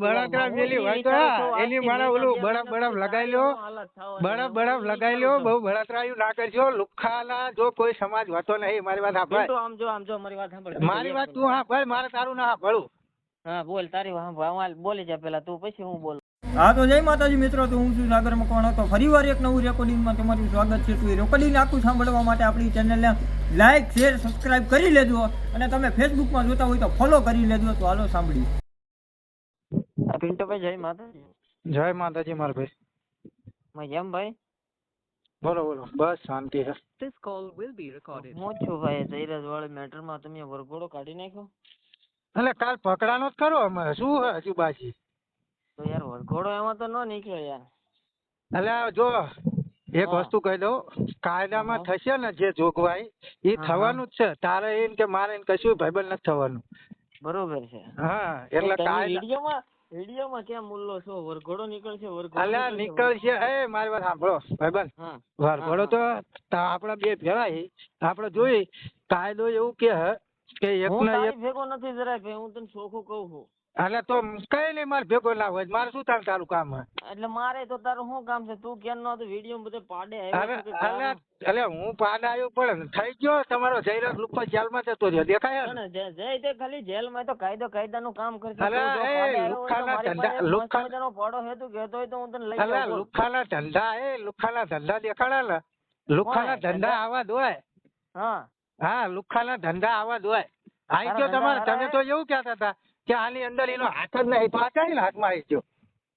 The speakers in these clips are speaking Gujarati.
બળતરા મેલી હોય તો એની મારે ઓલું બરફ બરફ લગાઈ લ્યો બરફ બરફ લગાઈ લ્યો બહુ બળતરાયું ના કરજો લુખ્ખાના જો કોઈ સમાજ હોતો નહીં મારી વાત સાંભળ આમ જો આમ જો મારી વાત સાંભળ મારી વાત તું હા મારે તારું ના સાંભળું હા બોલ તારી વાત બોલી જા પેલા તું પછી હું બોલું. હા તો જય માતાજી મિત્રો તો હું છું સાગર મકવાણો. તો ફરીવાર એક નવું રેકોર્ડિંગમાં તમારું સ્વાગત છે. તો એ રેકોર્ડિંગ આખું સાંભળવા માટે આપણી ચેનલને લાઇક શેર સબસ્ક્રાઇબ કરી લેજો. અને તમે ફેસબુકમાં જોતા હોય તો ફોલો કરી લેજો. તો હાલો સાંભળી આ પિન્ટુભાઈ જય માતાજી. જય માતાજી મારા ભાઈ. મજામાં ભાઈ? બોલો બોલો. બસ શાંતિ છે. હું છું ભાઈ જયરાજ વાળી મેટરમાં તમે વરઘોડો કાઢી નાખ્યો? એટલે કાલ પકડાનો જ ખરો અમારે. શું હે હજુ બાજી? તો યાર વરઘોડો એમાં તો ન નીકળ્યો યાર. એટલે જો એક હા. વસ્તુ કહી દઉં. કાયદામાં હા. થશે ને જે જોગવાઈ એ હા, થવાનું જ છે. તારે એમ કે મારે એમ કશું ભાઈબંધ નથી થવાનું. બરોબર છે. હા એટલે તમે કાયદા વિડીયોમાં વિડીયોમાં કેમ મુલ્લો છો? વરઘોડો નીકળશે વરઘોડો અલ્યા નીકળશે, એ મારી વાત સાંભળો ભાઈબંધ. વરઘોડો તો આપડા બે ભેળા છે આપણે જોઈ કાયદો એવું કે હે કે એક ના એક ભેગો નથી જરાય ભાઈ હું તને ચોખ્ખું કહું છું. એટલે તો કઈ નહીં મારે ભેગો ના હોય મારે શું તારું તારું કામ હે એટલે મારે તો તારું શું કામ છે? તું કેમ નો વીડિયો બધે પાડે આવ્યો? એટલે હું પાડે આવ્યો પણ થઈ ગયો. તમારો જયરાજ લુપ્પા જેલમાં જતો રહ્યો. દેખાય જય તે ખાલી જેલમાં તો કાયદો કાયદાનું કામ કરશે. એ, પાડે આવ્યો હોય તો કહેતો હોય તો હું તને લઈ અલા લુખાના ધંધા એ લુખાના ધંધા દેખાડા ને લુખાના ધંધા? આવા દોય હા. હા લુખાના ધંધા આવા દોય હોય. આઈ ગયો તમારે. તમે તો એવું કહેતા હતા કે આની અંદર એનો હાથ જ નહીં. તો આ ચાઈ હાથમાં આવી ગયો?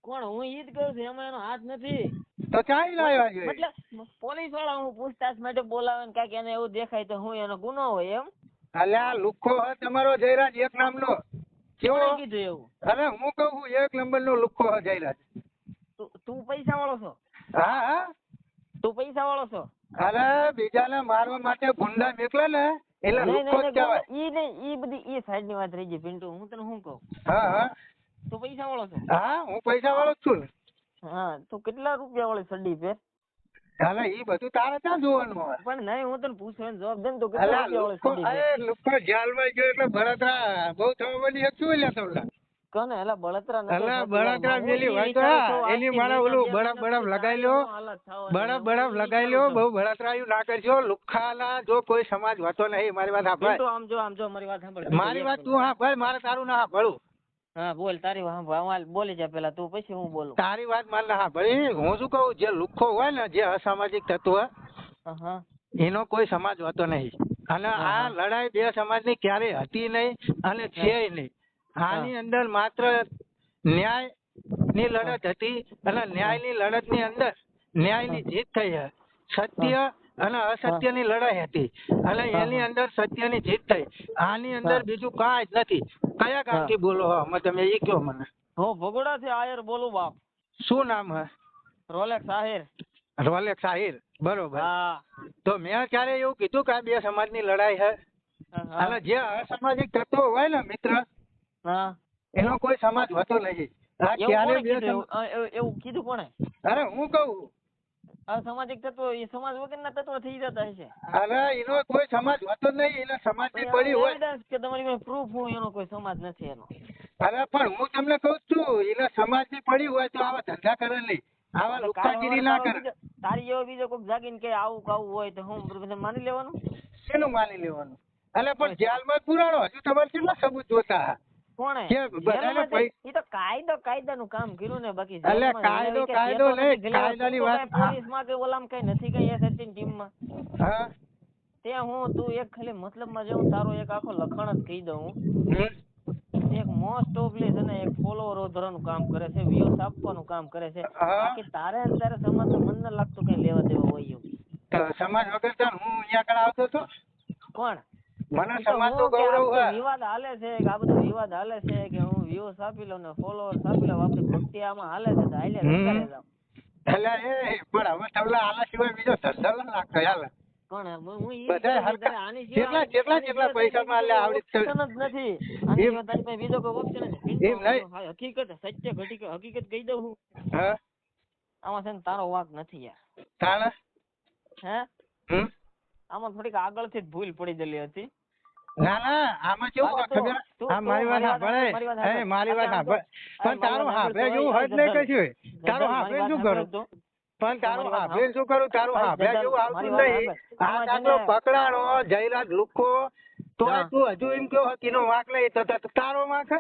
કોણ હું ઈ જ કહું છું એમાં એનો હાથ નથી. તો ચાઈ લાવ્યા છે મતલબ પોલીસવાળા હું પૂછતાછ માટે બોલાવે ને કાંઈક એને એવું દેખાય તો હું એનો ગુનો હોય એમ? અલ્યા લુખો હે તમારો જયરાજ એક નામનો. કેવો? કીધું એવું? અરે હું કહું છું એક નંબરનો લુખો હે જયરાજ. તું તું પૈસા વાળો છો? હા હા. તું પૈસા વાળો છો? અરે બીજાને મારવા માટે ગુંડા નીકળે ને એટલે લુખો જ કહેવાય. ઈ નહીં ઈ બધી ઈ સાઈડની વાત રહી ગઈ પિન્ટુ હું તને શું કહું? હા હા. તું પૈસા વાળો છો? હા હું પૈસા વાળો જ છું ને. હા તું કેટલા રૂપિયા વાળી સડી પહેર અરે ઈ બધું તારે ક્યાં જોવાનું હોય પણ નહીં હું તને પૂછવાનો જવાબ દે ને તો કેટલા રૂપિયા વાળી સડી એ લુખો જેલમાં ગયો એટલે બળતરા બહુ થવા બની હતું લ્યા તમને કોને? એલા બળતરા નથી બળતરા એની ઓલું લગાઈ લ્યો. લગાઈ લ્યો ના કરજો જો કોઈ સમાજ નહીં મારી વાત પિન્ટુ, સાંભળ આમ જો આમ જો મારી વાત સાંભળ મારી વાત તું હા ભાઈ મારે તારું ના સાંભળું હા બોલ તારી વાત બોલી જા પેલા તું પછી હું બોલું. તારી વાત મારે ના સાંભળી હું શું કહું જે લુખો હોય ને જે અસામાજિક તત્વ એનો કોઈ સમાજ હોતો નહીં. અને આ લડાઈ બે સમાજની ક્યારેય હતી નહીં અને છે નહીં. આની અંદર માત્ર ન્યાયની લડત હતી અને ન્યાયની લડતની અંદર ન્યાયની જીત થઈ સત્ય અને અસત્યની લડાઈ હતી. અને એની અંદર સત્યની જીત થઈ. આની અંદર બીજું કાંઈ જ નથી. કયા ગામથી બોલો અમે તમે એ કયો મને. હું ભગોડા થી આયર બોલું બાપ. શું નામ હે? રોલેક્સ આહિર. રોલેક્સ આહિર. બરોબર. હા. તો મેં ક્યારે એવું કીધું કે આ બે સમાજની લડાઈ હે. અને જે અસામાજિક તત્વો હોય ને મિત્ર એનો કોઈ સમાજ હોતો નહીં આ એવું ક્યારે કીધું? એવું? એવું- એવું કોણે? અરે હું કહું. આ સામાજિક તત્વો એ સમાજ વગરના તત્વો થઈ જતા હશે. અરે એનો કોઈ સમાજ હોતો જ નહીં. સમાજની પડી હોય. કે તમારી પાસે પ્રૂફ હોય એનો કોઈ સમાજ નથી એનો. અરે પણ હું તમને કહું છું એના સમાજની પડી હોય તો આવા ધંધા કરે નહીં. આવા એટલે ના કરે. તારી જેવો બીજો કોઈક જાગીને કે આવું કાવું હોય તો હું માની લેવાનું? શેનું માની લેવાનું? અરે પણ જેલમાં પુરાણો હજુ તમારે કેટલા સબૂત જોતા કોણે? તો કાયદો કાયદાનું કામ કર્યું ને બાકી એટલે કાયદો- કાયદો નહીં, કાયદાની વાત- પોલીસમાં કે ઓલામાં કઈ નથી કઈ એસએસટી ટીમમાં? હા. ત્યાં હું તું એક ખાલી મતલબમાં જાઉં તારો એક આખો લખાણ જ કહી દઉં. હમ. એક મોસ્ટ ઓફલી એક ફોલોવર વધારવાનું કામ કરે છે વ્યૂઝ આપવાનું કામ કરે છે. બાકી તારે તારે સમાજનું મન ન લાગતું કઈ લેવા દેવા હોય એવું. સમાજ વગર હું અહીંયા આગળ આવતો હતો કોણ? મને નું ગૌરવ વિવાદ હાલે છે કે આ બધો વિવાદ હાલે છે કે હું વ્યૂઝ આપી લઉં ને ફોલોવર્સ આપી લઉં આપણી ભક્તિ આમાં હાલે છે તો હાલે એટલે એ પણ હવે તમને આના સિવાય બીજો ધંધો ન લાગતો યાર. કોણ હું ઈ તારે આની તારી આવડી જ નથી. આની બીજો કોઈ option જ. નહીં. હકીકત સત્ય ઘટી હકીકત કહી દઉં હું. હા. આમાં છે ને તારો વાક નથી યાર. હે? હમ. આમાં થોડીક આગળથી જ ભૂલ પડી ગયેલી હતી. ના ના આમાં કેવું હા, ખબર? આ મારી વાત સાંભળે. એ મારી વાત સાંભળ. પણ તારું વાત જેવું તો હોય જ નહીં કશું? તારું સાંભળે શું કરું? પણ તારું વાત શું કરું? તારું સાંભળે. જેવું આવતું નહીં. આ તારો પકડાણો જયરાજ લુકો તો તું હજુ એમ કેવો કીનો વાંક લઈ તો તારો વાંક?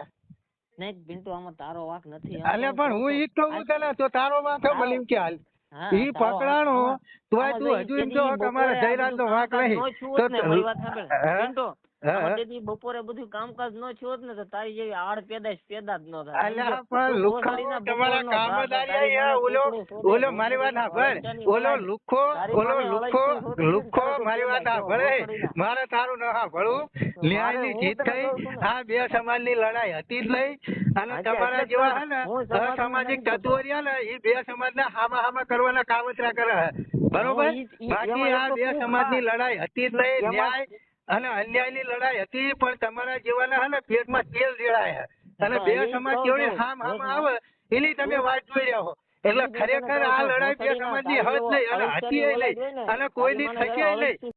નહીં પિન્ટુ આમાં તારો વાંક નથી. અલે પણ હું ઈ જ કહું તને તો તારો વાંક હે મને એમ કે હાલ? હા, ઈ પકડાણો તો તું હજુ એમ કયો અમારે જયરાજ નો વાંક નહીં તો? મારી વાત સાંભળ. હે? પિન્ટુ, હે? આમાં તેથી બપોરે બધું કામકાજ ન થયું હોત ને તો તારી જેવી આડ પેદાશ પેદા જ ન થાય સમજો? મારી વાત ઓલો. ઓલો મારી વાત મારે તારું ના ભળવું ન્યાયની જીત થઈ ને. આ બે સમાજની લડાઈ હતી જ નહીં અને તમારા જેવા હે ને અસામાજિક તત્વો રહ્યા ને એ બે સમાજ ને હામા હામા કરવાના કાવતરા કરે બરોબર બાકી આ બે સમાજની લડાઈ હતી જ નહીં ન્યાય અને અન્યાયની લડાઈ હતી પણ તમારા જેવાના હે ને પેટમાં તેલ રેડાય. અને બે સમાજ કેવડી હામ હામ આવે એની તમે વાત જોઈ રહ્યા હો એટલે ખરેખર આ લડાઈ બે સમાજ સમાજની હદ તારી નહીં અને હતી નહીં ને, અને કોઈ મને થશે નહીં.